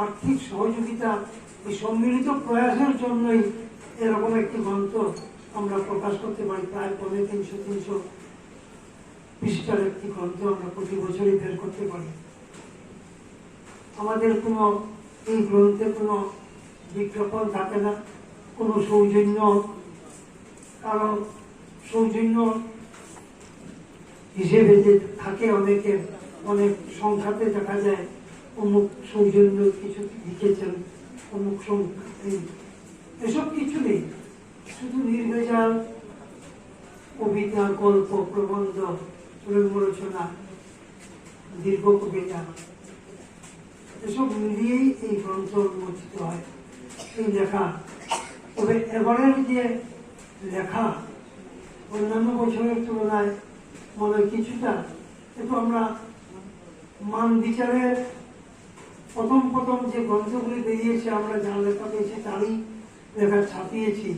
আর্থিক সহযোগিতা এই সম্মিলিত প্রয়াসের জন্যই এরকম একটি গ্রন্থ আমরা প্রকাশ করতে পারি। প্রায় পনেরো তিনশো তিনশো পৃষ্ঠার একটি গ্রন্থ আমরা প্রতি বছরই বের করতে পারি। আমাদের কোনো এই গ্রন্থে কোনো বিজ্ঞাপন থাকে না, কোনো সৌজন্য। কারণ সৌজন্য হিসেবে যে থাকে অনেকের, অনেক সংখ্যাতে দেখা যায় অমুক সৌজন্য কিছু লিখেছেন, অমুক এই- এসব কিছু নেই। শুধু নির্ভেজাল কবিতা, গল্প, প্রবন্ধ রচনা দীর্ঘ কবিতা। এসব মিলিয়েই এই গ্রন্থ উন্মোচিত হয়। এই লেখা। তবে এবারের যে লেখা, অন্যান্য বছরের তুলনায় মনে কিছুটা একটু আমরা মান বিচারের প্রথম প্রথম যে গ্রন্থগুলি বেরিয়েছে, আমরা যা লেখা পেয়েছি তারই লেখা ছাপিয়েছি।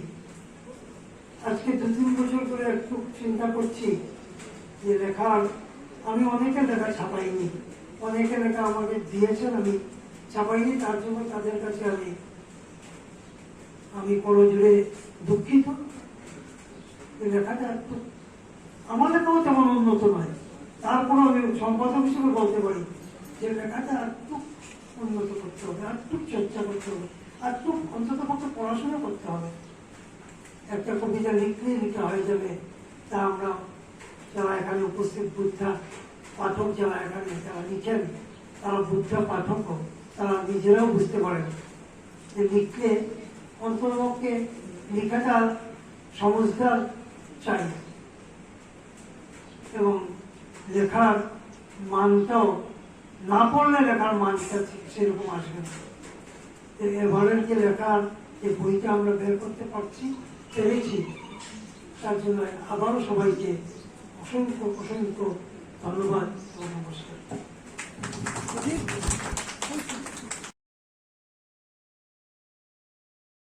আজকে দু তিন বছর ধরে একটু চিন্তা করছি যে লেখার আমি অনেকে লেখা ছাপাইনি। অনেকে লেখা আমাকে দিয়েছেন, আমি ছাপাইনি, তার জন্য তাদের কাছে আমি আমি বড় জুড়ে দুঃখিত লেখাটা একটু, আমার লেখাও তেমন উন্নত নয়। তারপর আমি সম্পাদক হিসেবে বলতে পারি যে লেখাটা একটু উন্নত করতে হবে, আর একটু চর্চা করতে হবে, আর একটু অন্তত পক্ষে পড়াশোনা করতে হবে। একটা কবিতা লিখলেই লিখা হয়ে যাবে, তা আমরা যারা এখানে উপস্থিত বুদ্ধা পাঠক, যারা এখানে যারা লিখেন, তারা বুদ্ধা পাঠক তারা নিজেরাও বুঝতে পারেন যে লিখলে অন্তর্পক্ষে লেখাটা সমজদার চাই। এবং লেখার মানটাও না পড়লে লেখার মানটা সেরকম আসবে না। এভারের যে লেখার যে বইটা আমরা বের করতে পারছি, পেরেছি, তার জন্য আবারও সবাইকে অসংখ্য অসংখ্য ধন্যবাদ নমস্কার।